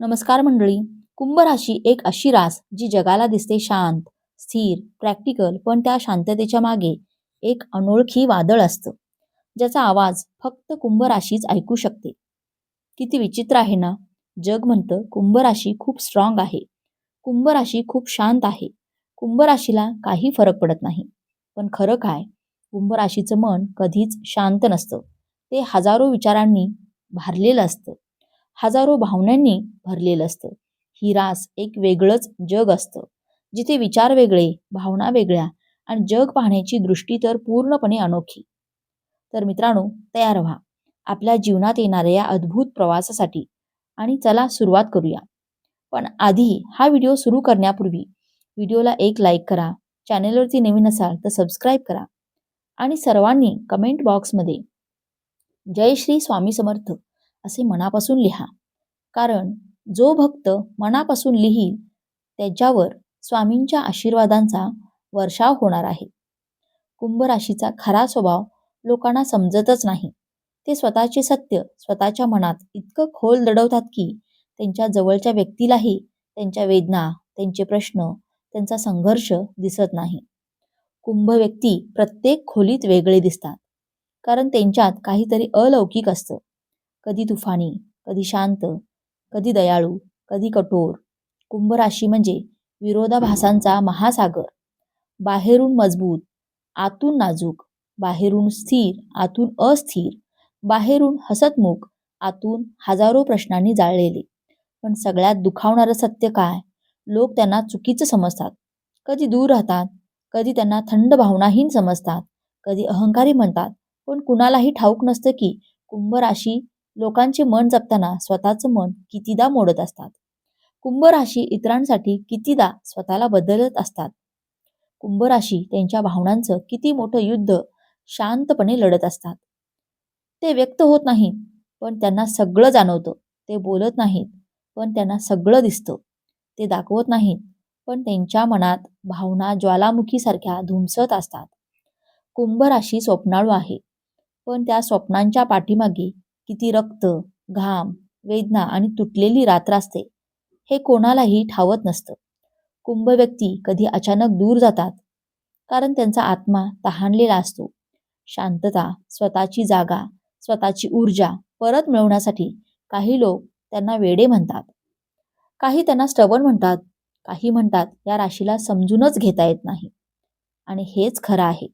नमस्कार मंडळी. कुंभ राशी एक अशी रास जी जगाला दिसते शांत स्थिर प्रॅक्टिकल पण त्या शांततेच्या मागे एक अनोळखी वादळ असतं ज्याचा आवाज फक्त कुंभ राशीच ऐकू शकते. किती विचित्र आहे ना? जग म्हणतं कुंभ राशी खूप स्ट्रॉंग आहे. कुंभ राशी खूप शांत आहे. कुंभ राशीला काही फरक पडत नाही. पण खरं काय? कुंभ राशीचं मन कधीच शांत नसतं. ते हजारो विचारांनी भारलेलं असतं. हजारो भावनांनी भरलेलं असतं. ही रास एक वेगळंच जग असतं जिथे विचार वेगळे भावना वेगळ्या आणि जग पाहण्याची दृष्टी तर पूर्णपणे अनोखी. तर मित्रांनो तयार व्हा. आपल्या जीवनात येणाऱ्या या अद्भुत प्रवासासाठी आणि चला सुरुवात करूया. पण आधी हा व्हिडिओ सुरू करण्यापूर्वी व्हिडिओला एक लाईक करा चॅनेलवरती नवीन असाल तर सबस्क्राईब करा आणि सर्वांनी कमेंट बॉक्समध्ये जय श्री स्वामी समर्थ. असे मनापासून लिहा. कारण जो भक्त मनापासून लिहील त्याच्यावर स्वामींच्या आशीर्वादांचा वर्षाव होणार आहे. कुंभ राशीचा खरा स्वभाव लोकांना समजतच नाही. ते स्वतःचे सत्य स्वतःच्या मनात इतकं खोल दडवतात की त्यांच्या जवळच्या व्यक्तीलाही त्यांच्या वेदना त्यांचे प्रश्न त्यांचा संघर्ष दिसत नाही. कुंभ व्यक्ती प्रत्येक खोलीत वेगळे दिसतात. कारण त्यांच्यात काहीतरी अलौकिक असतं. कधी तुफानी कधी शांत कधी दयाळू कधी कठोर. कुंभराशी म्हणजे विरोधाभासांचा महासागर. बाहेरून मजबूत आतून नाजूक. बाहेरून स्थिर आतून अस्थिर. बाहेरून हसतमुख आतून हजारो प्रश्नांनी जाळलेले. पण सगळ्यात दुखावणारं सत्य काय? लोक त्यांना चुकीचं समजतात. कधी दूर राहतात कधी त्यांना थंड भावनाहीन समजतात कधी अहंकारी म्हणतात. पण कुणालाही ठाऊक नसतं की कुंभराशी लोकांचे मन जपताना स्वतःचं मन कितीदा मोडत असतात. कुंभ राशी इतरांसाठी कितीदा स्वतःला बदलत असतात. कुंभ राशी त्यांच्या भावनांचं किती मोठं युद्ध शांतपणे लढत असतात. ते व्यक्त होत नाही पण त्यांना सगळं जाणवतं. ते बोलत नाहीत पण त्यांना सगळं दिसतं. ते दाखवत नाहीत पण त्यांच्या मनात भावना ज्वालामुखीसारख्या धुमसत असतात. कुंभ राशी स्वप्नाळू आहे पण त्या स्वप्नांच्या पाठीमागे किती रक्त घाम वेदना आणि तुटलेली रात्र असते हे कोणालाही ठावत नसतं. कुंभ व्यक्ती कधी अचानक दूर जातात कारण त्यांचा आत्मा तहानलेला असतो. शांतता स्वतःची जागा स्वतःची ऊर्जा परत मिळवण्यासाठी काही लोक त्यांना वेडे म्हणतात. काही त्यांना स्टबन म्हणतात काही म्हणतात या राशीला समजूनच घेता येत नाही. आणि हेच खरं आहे.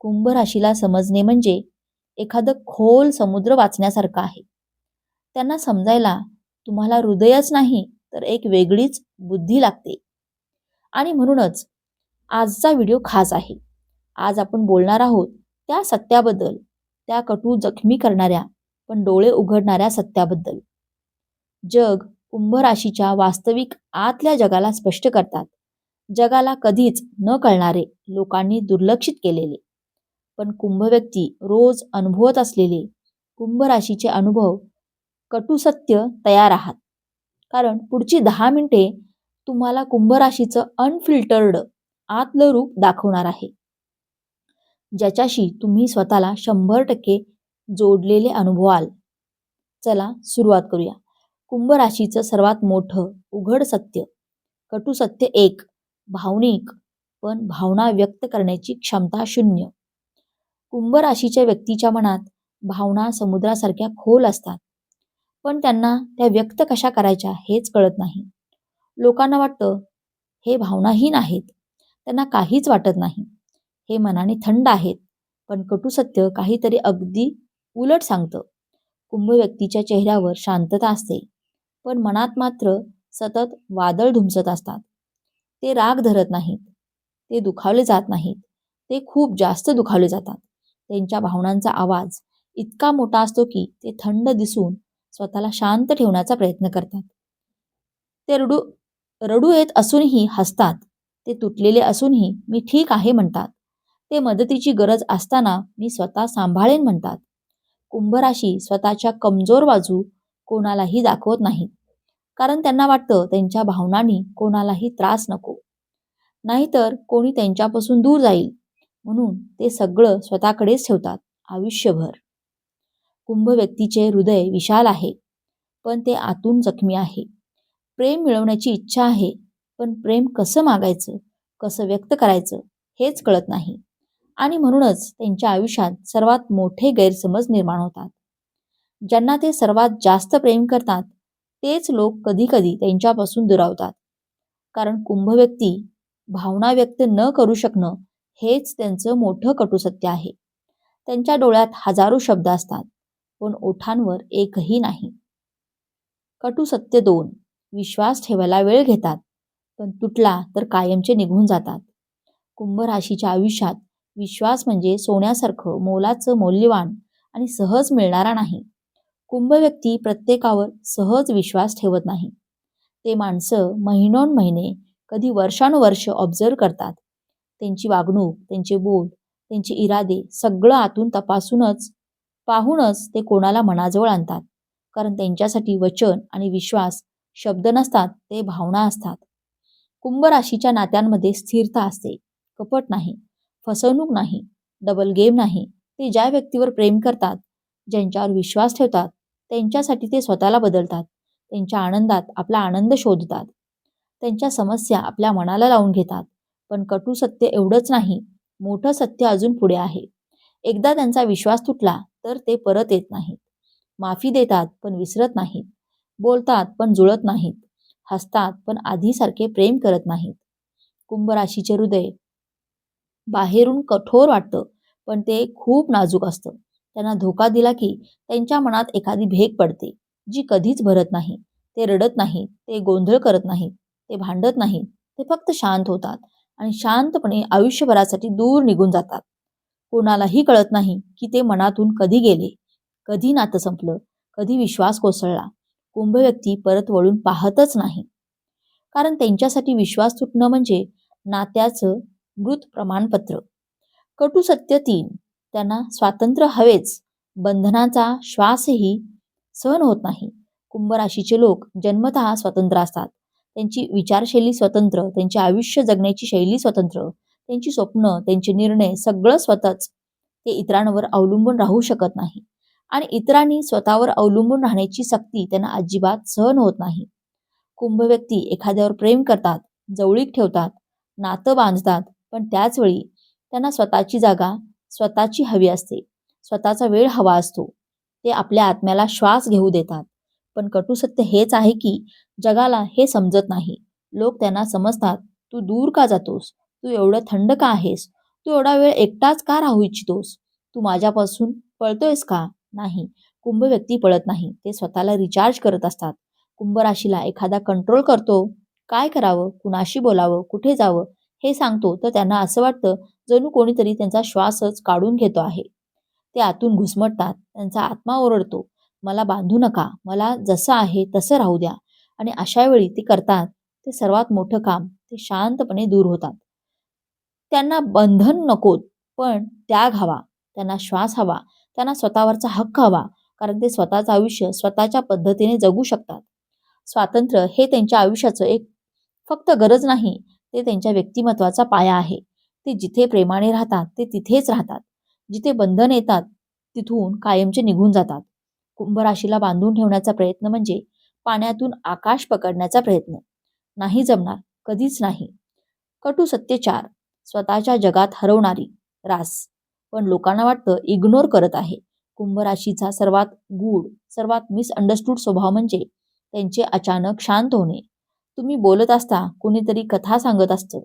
कुंभ राशीला समजणे म्हणजे एखादं खोल समुद्र वाचण्यासारखं आहे. त्यांना समजायला तुम्हाला हृदयच नाही तर एक वेगळीच बुद्धी लागते. आणि म्हणूनच आजचा व्हिडिओ खास आहे. आज आपण बोलणार आहोत त्या सत्याबद्दल त्या कटू जखमी करणाऱ्या पण डोळे उघडणाऱ्या सत्याबद्दल. जग कुंभ राशीच्या वास्तविक आतल्या जगाला स्पष्ट करतात. जगाला कधीच न कळणारे लोकांनी दुर्लक्षित केलेले. पण कुंभ व्यक्ती रोज अनुभवत असलेले कुंभ राशीचे अनुभव कटुसत्य तयार आहात. कारण पुढची दहा मिनिटे तुम्हाला कुंभ राशीचं अनफिल्टर्ड आतलं रूप दाखवणार आहे. ज्याच्याशी तुम्ही स्वतःला शंभर टक्के जोडलेले अनुभवाल. चला सुरुवात करूया. कुंभ राशीचं सर्वात मोठं उघड सत्य. कटुसत्य एक भावनिक पण भावना व्यक्त करण्याची क्षमता शून्य. कुंभ राशीच्या व्यक्तीच्या मनात भावना समुद्रासारख्या खोल असतात. पण त्यांना त्या व्यक्त कशा करायच्या हेच कळत नाही. लोकांना वाटतं हे भावनाहीन आहेत. त्यांना काहीच वाटत नाही. हे मनाने थंड आहेत. पण कटुसत्य काहीतरी अगदी उलट सांगतं. कुंभ व्यक्तीच्या चेहऱ्यावर शांतता असते. पण मनात मात्र सतत वादळ धुमसत असतात. ते राग धरत नाहीत. ते दुखावले जात नाहीत. ते खूप जास्त दुखावले जातात. त्यांच्या भावनांचा आवाज इतका मोठा असतो की ते थंड दिसून स्वतःला शांत ठेवण्याचा प्रयत्न करतात. ते रडू रडू येत असूनही हसतात. ते तुटलेले असूनही मी ठीक आहे म्हणतात. ते मदतीची गरज असताना मी स्वतः सांभाळेन म्हणतात. कुंभराशी स्वतःच्या कमजोर बाजू कोणालाही दाखवत नाहीत कारण त्यांना वाटतं त्यांच्या भावनांनी कोणालाही त्रास नको. नाहीतर कोणी त्यांच्यापासून दूर जाईल. म्हणून ते सगळं स्वतःकडेच ठेवतात. आयुष्यभर. कुंभ व्यक्तीचे हृदय विशाल आहे पण ते आतून जखमी आहे. प्रेम मिळवण्याची इच्छा आहे पण प्रेम कसं मागायचं कसं व्यक्त करायचं हेच कळत नाही. आणि म्हणूनच त्यांच्या आयुष्यात सर्वात मोठे गैरसमज निर्माण होतात. ज्यांना ते सर्वात जास्त प्रेम करतात तेच लोक कधीकधी त्यांच्यापासून दुरावतात. कारण कुंभ व्यक्ती भावना व्यक्त न करू शकणं हेच त्यांचं मोठं कटुसत्य आहे. त्यांच्या डोळ्यात हजारो शब्द असतात पण ओठांवर एकही नाही. कटुसत्य दोन विश्वास ठेवायला वेळ घेतात पण तुटला तर कायमचे निघून जातात. कुंभ राशीच्या आयुष्यात विश्वास म्हणजे सोन्यासारखं मोलाचं मौल्यवान आणि सहज मिळणारा नाही. कुंभ व्यक्ती प्रत्येकावर सहज विश्वास ठेवत नाही. ते माणसं महिनोन महिने कधी वर्षानुवर्ष ऑब्झर्व करतात. त्यांची वागणूक त्यांचे बोल त्यांचे इरादे सगळं आतून तपासूनच पाहूनच ते कोणाला मनाजवळ आणतात. कारण त्यांच्यासाठी वचन आणि विश्वास शब्द नसतात ते भावना असतात. कुंभ राशीच्या नात्यांमध्ये स्थिरता असते. कपट नाही फसवणूक नाही डबल गेम नाही. ते ज्या व्यक्तीवर प्रेम करतात ज्यांच्यावर विश्वास ठेवतात त्यांच्यासाठी ते स्वतःला बदलतात. त्यांच्या आनंदात आपला आनंद शोधतात. त्यांच्या समस्या आपल्या मनाला लावून घेतात. पण कटू सत्य एवढंच नाही. मोठं सत्य अजून पुढे आहे. एकदा त्यांचा विश्वास तुटला तर ते परत येत नाहीत. माफी देतात पण विसरत नाहीत. बोलतात पण जुळत नाहीत. हसतात पण आधीसारखे प्रेम करत नाहीत. कुंभ राशीचे हृदय बाहेरून कठोर वाटतं पण ते खूप नाजूक असतं. त्यांना धोका दिला की त्यांच्या मनात एखादी भेग पडते जी कधीच भरत नाही. ते रडत नाहीत ते गोंधळ करत नाहीत ते भांडत नाहीत ते फक्त शांत होतात. आणि शांतपणे आयुष्यभरासाठी दूर निघून जातात. कोणालाही कळत नाही की ते मनातून कधी गेले कधी नातं संपलं कधी विश्वास कोसळला. कुंभ व्यक्ती परत वळून पाहतच नाही. कारण त्यांच्यासाठी विश्वास तुटणं म्हणजे नात्याचं मृत प्रमाणपत्र. कटू सत्य तीन त्यांना स्वातंत्र्य हवेच. बंधनाचा श्वासही सहन होत नाही. कुंभ राशीचे लोक जन्मतः स्वतंत्र असतात. त्यांची विचारशैली स्वतंत्र त्यांचे आयुष्य जगण्याची शैली स्वतंत्र त्यांची स्वप्न त्यांचे निर्णय सगळं स्वतःच. ते इतरांवर अवलंबून राहू शकत नाही. आणि इतरांनी स्वतःवर अवलंबून राहण्याची सक्ती त्यांना अजिबात सहन होत नाही. कुंभ व्यक्ती एखाद्यावर प्रेम करतात जवळीक ठेवतात नातं बांधतात पण त्याचवेळी त्यांना स्वतःची जागा स्वतःची हवी असते. स्वतःचा वेळ हवा असतो. ते आपल्या आत्म्याला श्वास घेऊ देतात. पण कटुसत्य हेच आहे की जगाला हे समजत नाही. लोक त्यांना समजतात तू दूर का जातोस? तू एवढं थंड का आहेस? तू एवढा वेळ एकटाच का राहू इच्छितोस? तू माझ्यापासून पळतोयस का? नाही. कुंभ व्यक्ती पळत नाही. ते स्वतःला रिचार्ज करत असतात. कुंभ राशीला एखादा कंट्रोल करतो. काय करावं? कुणाशी बोलावं? कुठे जावं? हे सांगतो तर त्यांना असं वाटतं जणू कोणीतरी त्यांचा श्वासच काढून घेतो आहे. ते आतून घुसमटतात. त्यांचा आत्मा ओरडतो. मला बांधू नका. मला जसं आहे तसं राहू द्या. आणि अशा वेळी ते करतात ते सर्वात मोठं काम ते शांतपणे दूर होतात. त्यांना बंधन नकोत पण त्याग हवा. त्यांना श्वास हवा. त्यांना स्वतःवरचा हक्क हवा. कारण ते स्वतःचं आयुष्य स्वतःच्या पद्धतीने जगू शकतात. स्वातंत्र्य हे त्यांच्या आयुष्याचं एक फक्त गरज नाही ते त्यांच्या व्यक्तिमत्वाचा पाया आहे. ते जिथे प्रेमाने राहतात ते तिथेच राहतात. जिथे बंधन येतात तिथून कायमचे निघून जातात. कुंभ राशीला बांधून ठेवण्याचा प्रयत्न म्हणजे पाण्यातून आकाश पकडण्याचा प्रयत्न. नाही जमणार कधीच नाही. कटू सत्यचार स्वतःच्या जगात हरवणारी रास. पण लोकांना वाटतं इग्नोर करत आहे. कुंभ राशीचा सर्वात गूढ सर्वात मिसअंडरस्टूड स्वभाव म्हणजे त्यांचे अचानक शांत होणे. तुम्ही बोलत असता कुणीतरी कथा सांगत असतं.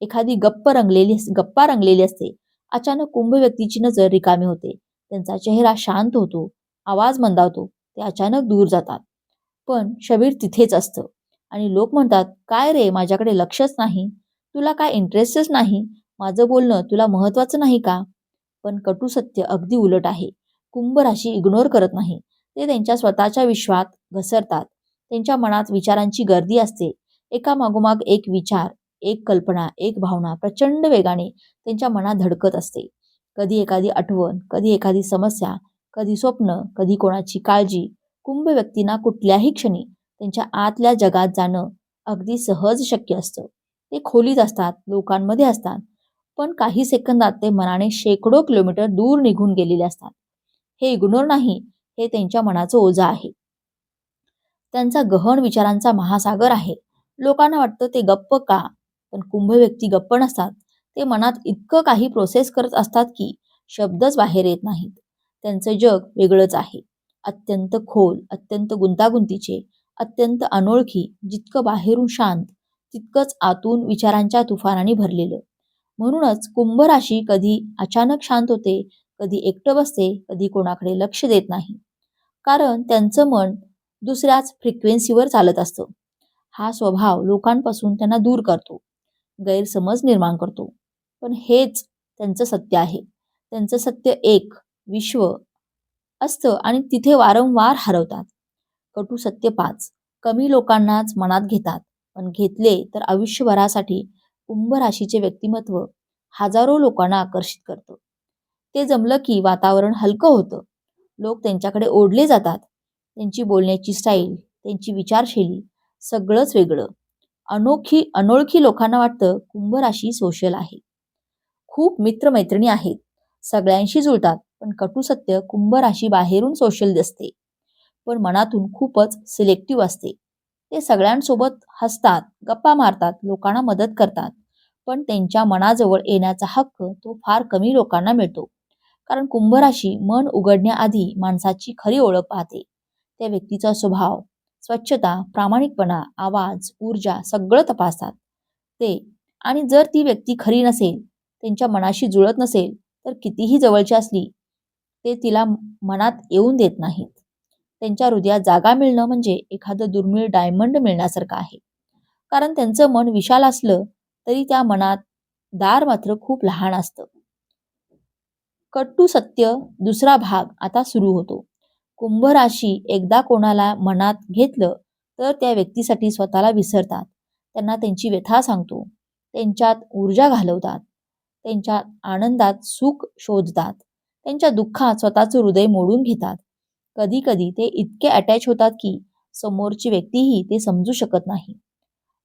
एखादी गप्प रंगलेली गप्पा रंगलेली असते. अचानक कुंभ व्यक्तीची नजर रिकामी होते. त्यांचा चेहरा शांत होतो. आवाज मंदावतो ते अचानक दूर जातात. पण शबीर तिथेच असतं आणि लोक म्हणतात काय रे माझ्याकडे लक्षच नाही. तुला काय इंटरेस्टच नाही? माझं बोलणं तुला महत्वाचं नाही का? पण कटू सत्य अगदी उलट आहे. कुंभ राशी इग्नोर करत नाही. ते त्यांच्या स्वतःच्या विश्वात घसरतात. त्यांच्या मनात विचारांची गर्दी असते. एका मागोमाग एक विचार एक कल्पना एक भावना प्रचंड वेगाने त्यांच्या मनात धडकत असते. कधी एखादी आठवण कधी एखादी समस्या कधी स्वप्न कधी कोणाची काळजी. कुंभ व्यक्तींना कुठल्याही क्षणी त्यांच्या आतल्या जगात जाणं अगदी सहज शक्य असतं. ते खोलीत असतात लोकांमध्ये असतात पण काही सेकंदात ते मनाने शेकडो किलोमीटर दूर निघून गेलेले असतात. हे इग्नोर नाही हे त्यांच्या मनाचं ओझं आहे. त्यांचा गहन विचारांचा महासागर आहे. लोकांना वाटतं ते गप्प का? पण कुंभ व्यक्ती गप्प नसतात. ते मनात इतकं काही प्रोसेस करत असतात की शब्दच बाहेर येत नाहीत. त्यांचं जग वेगळंच आहे. अत्यंत खोल अत्यंत गुंतागुंतीचे अत्यंत अनोळखी जितकं बाहेरून शांत तितकंच आतून विचारांच्या तुफानाने भरलेलं. म्हणूनच कुंभ राशी कधी अचानक शांत होते कधी एकटं बसते कधी कोणाकडे लक्ष देत नाही. कारण त्यांचं मन दुसऱ्याच फ्रिक्वेन्सीवर चालत असतं. हा स्वभाव लोकांपासून त्यांना दूर करतो. गैरसमज निर्माण करतो. पण हेच त्यांचं सत्य आहे. त्यांचं सत्य एक विश्व असतं आणि तिथे वारंवार हरवतात. कटू सत्य पाच. कमी लोकांनाच मनात घेतात. पण घेतले तर आयुष्यभरासाठी कुंभ राशीचे व्यक्तिमत्व हजारो लोकांना आकर्षित करतं. ते जमलं की वातावरण हलकं होतं. लोक त्यांच्याकडे ओढले जातात. त्यांची बोलण्याची स्टाईल त्यांची विचारशैली सगळंच वेगळं. अनोखी अनोळखी लोकांना वाटतं कुंभ राशी सोशल आहे. खूप मित्रमैत्रिणी आहेत. सगळ्यांशी जुळतात. पण कटू सत्य कुंभ राशी बाहेरून सोशल दिसते. पण मनातून खूपच सिलेक्टिव्ह असते. ते सगळ्यांसोबत हसतात गप्पा मारतात लोकांना मदत करतात. पण त्यांच्या मनाजवळ येण्याचा हक्क तो फार कमी लोकांना मिळतो. कारण कुंभ राशी मन उघडण्याआधी माणसाची खरी ओळख पाहते. त्या व्यक्तीचा स्वभाव स्वच्छता प्रामाणिकपणा आवाज ऊर्जा सगळं तपासतात. ते आणि जर ती व्यक्ती खरी नसेल त्यांच्या मनाशी जुळत नसेल तर कितीही जवळची असली ते तिला मनात येऊन देत नाहीत. त्यांच्या हृदयात जागा मिळणं म्हणजे एखादं दुर्मिळ डायमंड मिळण्यासारखं आहे. कारण त्यांचं मन विशाल असलं तरी त्या मनात दार मात्र खूप लहान असतं. कट्टू सत्य दुसरा भाग आता सुरू होतो. कुंभराशी एकदा कोणाला मनात घेतलं तर त्या व्यक्तीसाठी स्वतःला विसरतात. त्यांना त्यांची व्यथा सांगतो. त्यांच्यात ऊर्जा घालवतात. त्यांच्या आनंदात सुख शोधतात. त्यांच्या दुःखात स्वतःचं हृदय मोडून घेतात. कधी कधी ते इतके अटॅच होतात की समोरची व्यक्तीही ते समजू शकत नाही.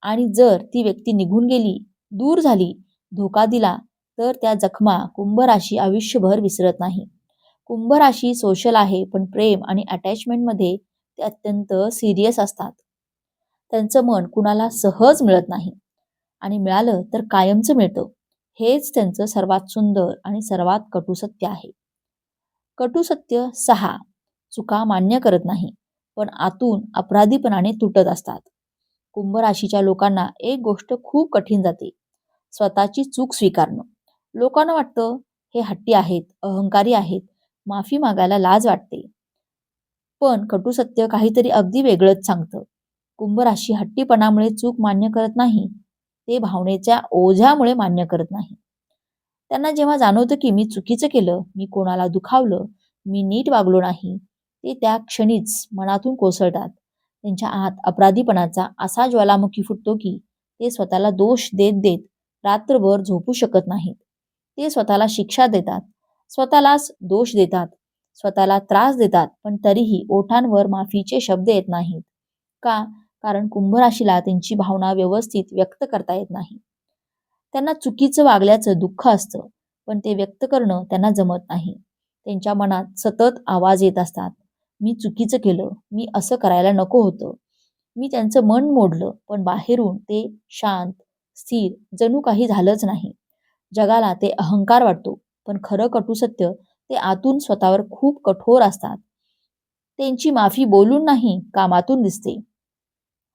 आणि जर ती व्यक्ती निघून गेली दूर झाली धोका दिला तर त्या जखमा कुंभ राशी आयुष्यभर विसरत नाही. कुंभ राशी सोशल आहे पण प्रेम आणि अटॅचमेंटमध्ये ते अत्यंत सिरियस असतात. त्यांचं मन कुणाला सहज मिळत नाही. आणि मिळालं तर कायमचं मिळतं. हेच त्यांचं सर्वात सुंदर आणि सर्वात कटुसत्य आहे. कटुसत्य सहा. चुका मान्य करत नाही पण आतून अपराधीपणाने तुटत असतात. कुंभ राशीच्या लोकांना एक गोष्ट खूप कठीण जाते स्वतःची चूक स्वीकारणं. लोकांना वाटतं हे हट्टी आहेत अहंकारी आहेत माफी मागायला लाज वाटते. पण कटुसत्य काहीतरी अगदी वेगळंच सांगतं. कुंभ राशी हट्टीपणामुळे चूक मान्य करत नाही ते भावनेच्या ओझ्यामुळे मान्य करत नाही. त्यांना जेव्हा जाणवतं की मी चुकीचं केलं मी कोणाला दुखावलं मी नीट वागलो नाही ते त्या क्षणीच मनातून कोसळतात. त्यांच्या आत अपराधीपणाचा असा ज्वालामुखी फुटतो की ते स्वतःला दोष देत देत रात्रभर झोपू शकत नाहीत. ते स्वतःला शिक्षा देतात. स्वतःलाच दोष देतात. स्वतःला त्रास देतात पण तरीही ओठांवर माफीचे शब्द येत नाहीत. का? कारण कुंभराशीला त्यांची भावना व्यवस्थित व्यक्त करता येत नाही. त्यांना चुकीचं वागल्याचं दुःख असतं पण ते व्यक्त करणं त्यांना जमत नाही. त्यांच्या मनात सतत आवाज येत असतात. मी चुकीचं केलं मी असं करायला नको होतं. मी त्यांचं मन मोडलं पण बाहेरून ते शांत स्थिर जणू काही झालंच नाही. जगाला ते अहंकार वाटतो पण खरं कटू सत्य ते आतून स्वतःवर खूप कठोर असतात. त्यांची माफी बोलून नाही कामातून दिसते.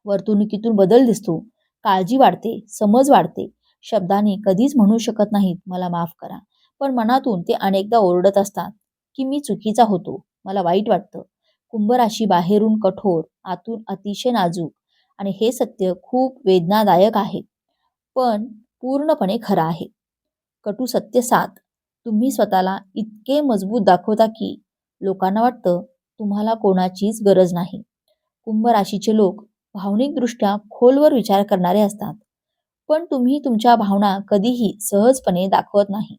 वर्तणुकीतून बदल दिसतो. काळजी वाढते समज वाढते. शब्दाने कधीच म्हणू शकत नाहीत मला माफ करा. पण मनातून ते अनेकदा ओरडत असतात की मी चुकीचा होतो मला वाईट वाटतं. कुंभ राशी बाहेरून कठोर आतून अतिशय नाजूक आणि हे सत्य खूप वेदनादायक आहे पण पूर्णपणे खरं आहे. कटू सत्य सात तुम्ही स्वतःला इतके मजबूत दाखवता की लोकांना वाटतं तुम्हाला कोणाचीच गरज नाही. कुंभ राशीचे लोक भावनिकदृष्ट्या खोलवर विचार करणारे असतात पण तुम्ही तुमच्या भावना कधीही सहजपणे दाखवत नाही.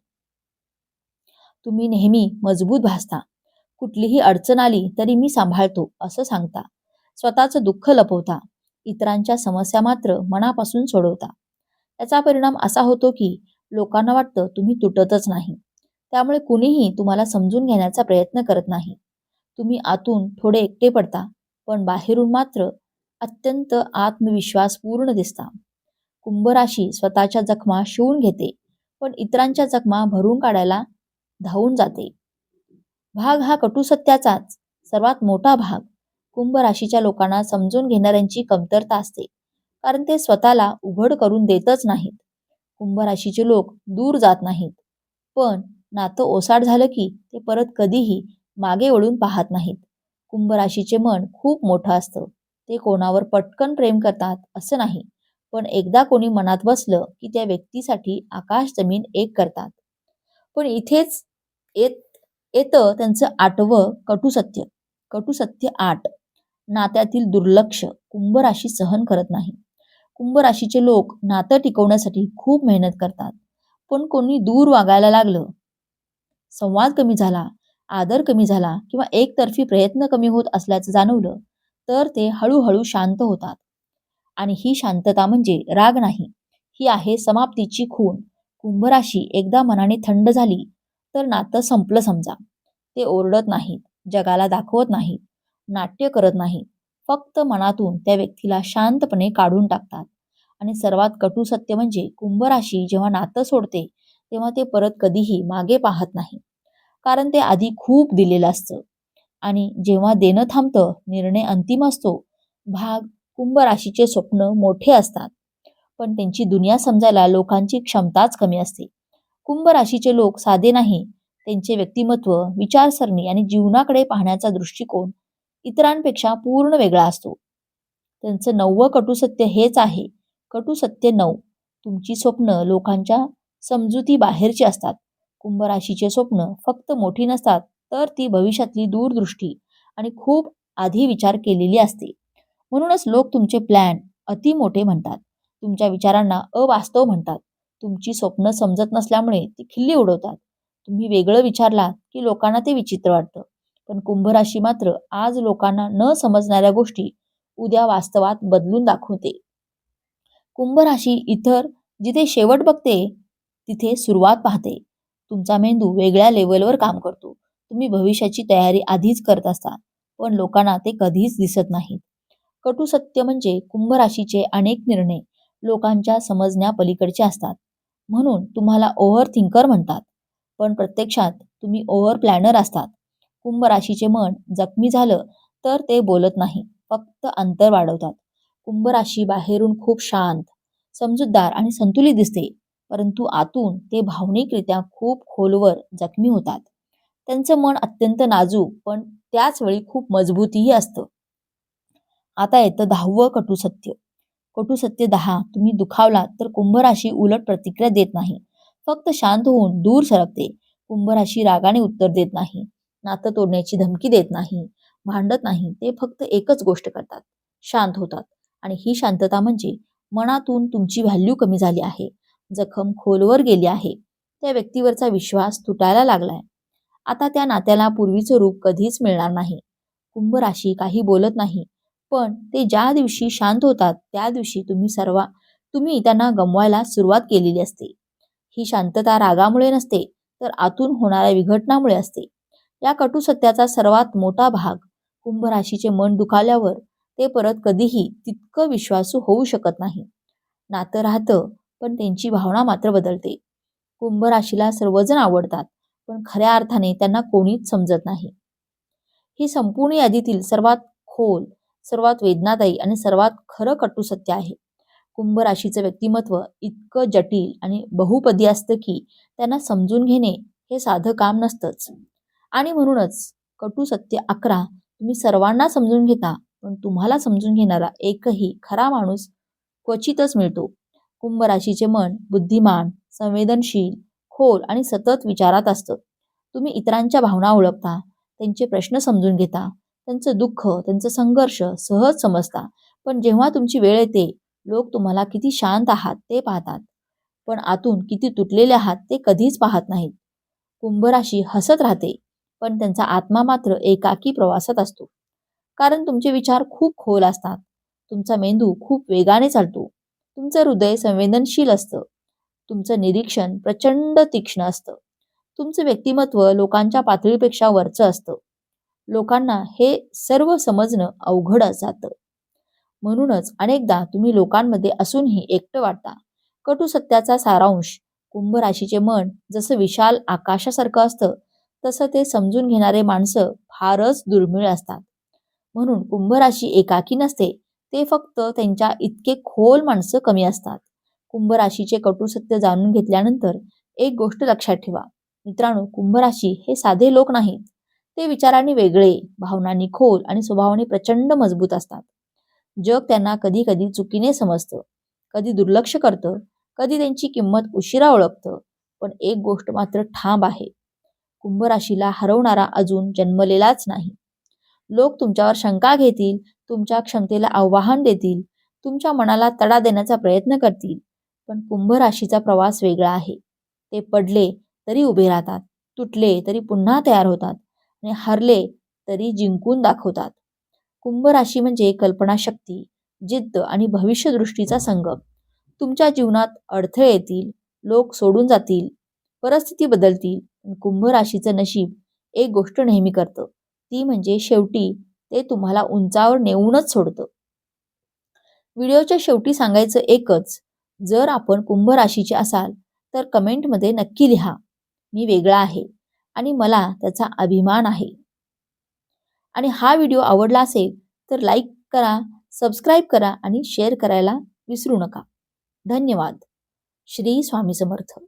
तुम्ही नेहमी मजबूत भासता. कुठलीही अडचण आली तरी मी सांभाळतो असं सांगता. स्वतःचं दुःख लपवता. इतरांच्या समस्या मात्र मनापासून सोडवता. याचा परिणाम असा होतो की लोकांना वाटतं तुम्ही तुटतच नाही. त्यामुळे कुणीही तुम्हाला समजून घेण्याचा प्रयत्न करत नाही. तुम्ही आतून थोडे एकटे पडता पण बाहेरून मात्र अत्यंत आत्मविश्वासपूर्ण दिसता. कुंभ राशी स्वतःच्या जखमा शिवून घेते पण इतरांच्या जखमा भरून काढायला धावून जाते. भाग हा कटुसत्याचाच सर्वात मोठा भाग. कुंभ राशीच्या लोकांना समजून घेणाऱ्यांची कमतरता असते कारण ते स्वतःला उघड करून देतच नाहीत. कुंभ राशीचे लोक दूर जात नाहीत पण नातं ओसाड झालं की ते परत कधीही मागे वळून पाहत नाहीत. कुंभ राशीचे मन खूप मोठं असतं ते कोणावर पटकन प्रेम करतात असं नाही. पण एकदा कोणी मनात बसलं की त्या व्यक्तीसाठी आकाश जमीन एक करतात. पण इथेच येत येतं त्यांचं आठवं कटुसत्य. कटुसत्य आठ नात्यातील दुर्लक्ष कुंभ राशी सहन करत नाही. कुंभ राशीचे लोक नातं टिकवण्यासाठी खूप मेहनत करतात. पण कोणी दूर वागायला लागलं संवाद कमी झाला आदर कमी झाला किंवा एकतर्फी प्रयत्न कमी होत असल्याचं जाणवलं तर ते हळूहळू शांत होतात. आणि ही शांतता म्हणजे राग नाही. ही आहे समाप्तीची खून कुंभराशी एकदा मनाने थंड झाली तर नातं संपलं समजा. ते ओरडत नाहीत जगाला दाखवत नाहीत नाट्य करत नाहीत. फक्त मनातून त्या व्यक्तीला शांतपणे काढून टाकतात. आणि सर्वात कटू सत्य म्हणजे कुंभराशी जेव्हा नातं सोडते तेव्हा ते परत कधीही मागे पाहत नाही. कारण ते आधी खूप दिलेलं असतं. आणि जेव्हा देणं थांबतं निर्णय अंतिम असतो भाग कुंभ राशीचे स्वप्न मोठे असतात. पण त्यांची दुनिया समजायला लोकांची क्षमताच कमी असते. कुंभ राशीचे लोक साधे नाही. त्यांचे व्यक्तिमत्व विचारसरणी आणि जीवनाकडे पाहण्याचा दृष्टिकोन इतरांपेक्षा पूर्ण वेगळा असतो. त्यांचं नववं कटुसत्य हेच आहे. कटुसत्य नऊ. तुमची स्वप्न लोकांच्या समजुती बाहेरची असतात. कुंभ राशीचे स्वप्न फक्त मोठी नसतात तर ती भविष्यातली दूरदृष्टी आणि खूप आधी विचार केलेली असते. म्हणूनच लोक तुमचे प्लॅन अति मोठे म्हणतात. तुमच्या विचारांना अवास्तव म्हणतात. तुमची स्वप्न समजत नसल्यामुळे ती खिल्ली उडवतात. तुम्ही वेगळं विचारलात की लोकांना ते विचित्र वाटतं. पण कुंभ राशी मात्र आज लोकांना न समजणाऱ्या गोष्टी उद्या वास्तवात बदलून दाखवते. कुंभ राशी इतर जिथे शेवट बघते तिथे सुरुवात पाहते. तुमचा मेंदू वेगळ्या लेवलवर काम करतो. तुम्ही भविष्याची तयारी आधीच करत असता पण लोकांना ते कधीच दिसत नाहीत. कटू सत्य म्हणजे कुंभ राशीचे अनेक निर्णय लोकांच्या समजण्या पलीकडचे असतात. म्हणून तुम्हाला ओव्हर थिंकर म्हणतात. पण प्रत्यक्षात तुम्ही ओव्हर प्लॅनर असतात. कुंभ राशीचे मन जखमी झालं तर ते बोलत नाही फक्त अंतर वाढवतात. कुंभ राशी बाहेरून खूप शांत समजूतदार आणि संतुलित दिसते परंतु आतून ते भावनिकरित्या खूप खोलवर जखमी होतात. त्यांचं मन अत्यंत नाजूक पण त्याच वेळी खूप मजबूतही असतं. आता येतं दहावं कटुसत्य. कटुसत्य दहा तुम्ही दुखावलात तर कुंभराशी उलट प्रतिक्रिया देत नाही. फक्त शांत होऊन दूर सरकते. कुंभराशी रागाने उत्तर देत नाही. नातं तोडण्याची धमकी देत नाही. भांडत नाही. ते फक्त एकच गोष्ट करतात. शांत होतात. आणि ही शांतता म्हणजे मनातून तुमची व्हॅल्यू कमी झाली आहे. जखम खोलवर गेली आहे. त्या व्यक्तीवरचा विश्वास तुटायला लागलाय. आता त्या नात्याला पूर्वीचं रूप कधीच मिळणार नाही. कुंभ राशी काही बोलत नाही. पण ते ज्या दिवशी शांत होतात त्या दिवशी तुम्ही सर्व तुम्ही त्यांना गमवायला सुरुवात केलेली असते. ही शांतता रागामुळे नसते तर आतून होणाऱ्या विघटनामुळे असते. या कटू सत्याचा सर्वात मोठा भाग कुंभ राशीचे मन दुखावल्यावर ते परत कधीही तितकं विश्वासू होऊ शकत नाही. नातं राहतं पण त्यांची भावना मात्र बदलते. कुंभ राशीला सर्वजण आवडतात पण खऱ्या अर्थाने त्यांना कोणीच समजत नाही. ही संपूर्ण यादीतील सर्वात खोल सर्वात वेदनादायी आणि सर्वात खरं कटू सत्य आहे. कुंभ राशीचं व्यक्तिमत्व इतकं जटिल आणि बहुपदी असतं की त्यांना समजून घेणे हे साधं काम नसतंच. आणि म्हणूनच कटू सत्य अकरा तुम्ही सर्वांना समजून घेता पण तुम्हाला समजून घेणारा एकही खरा माणूस क्वचितच मिळतो. कुंभ राशीचे मन बुद्धिमान संवेदनशील खोल आणि सतत विचारात असतं. तुम्ही इतरांच्या भावना ओळखता त्यांचे प्रश्न समजून घेता त्यांचं दुःख त्यांचं संघर्ष सहज समजता. पण जेव्हा तुमची वेळ येते लोक तुम्हाला किती शांत आहात ते पाहतात. पण आतून किती तुटलेले आहात ते कधीच पाहत नाहीत. कुंभराशी हसत राहते पण त्यांचा आत्मा मात्र एकाकी प्रवासात असतो. कारण तुमचे विचार खूप खोल असतात. तुमचा मेंदू खूप वेगाने चालतो. तुमचं हृदय संवेदनशील असतं. तुमचं निरीक्षण प्रचंड तीक्ष्ण असतं. तुमचं व्यक्तिमत्व लोकांच्या पातळीपेक्षा वरचं असतं. लोकांना हे सर्व समजणं अवघड जातं. म्हणूनच अनेकदा तुम्ही लोकांमध्ये असूनही एकटं वाटता कटू सत्याचा सारांश कुंभ राशीचे मन जसं विशाल आकाशासारखं असतं तसं ते समजून घेणारे माणसं फारच दुर्मिळ असतात. म्हणून कुंभ राशी एकाकी नसते ते फक्त त्यांच्या इतके खोल माणसं कमी असतात. कुंभ राशीचे कटू सत्य जाणून घेतल्यानंतर एक गोष्ट लक्षात ठेवा. मित्रांनो कुंभ राशी हे साधे लोक नाहीत. ते विचारांनी वेगळे भावनांनी खोल आणि स्वभावाने प्रचंड मजबूत असतात. जग त्यांना कधी कधी चुकीने समजतं कधी दुर्लक्ष करतं कधी त्यांची किंमत उशिरा ओळखतं पण एक गोष्ट मात्र ठाम आहे कुंभ राशीला हरवणारा अजून जन्मलेलाच नाही. लोक तुमच्यावर शंका घेतील तुमच्या क्षमतेला आव्हान देतील तुमच्या मनाला तडा देण्याचा प्रयत्न करतील पण कुंभ राशीचा प्रवास वेगळा आहे. ते पडले तरी उभे राहतात तुटले तरी पुन्हा तयार होतात आणि हरले तरी जिंकून दाखवतात. कुंभ राशी म्हणजे कल्पनाशक्ती जिद्द आणि भविष्यदृष्टीचा संगम. तुमच्या जीवनात अडथळे येतील लोक सोडून जातील परिस्थिती बदलतील कुंभ राशीचं नशीब एक गोष्ट नेहमी करतं. ती म्हणजे शेवटी ते तुम्हाला उंचावर नेऊनच सोडतं. व्हिडिओच्या शेवटी सांगायचं एकच जर आपण कुंभ राशीचे असाल तर कमेंटमध्ये नक्की लिहा. मी वेगळा आहे. आणि मला त्याचा अभिमान आहे. आणि हा व्हिडिओ आवडला असेल तर लाईक करा सबस्क्राईब करा आणि शेअर करायला विसरू नका. धन्यवाद. श्री स्वामी समर्थ.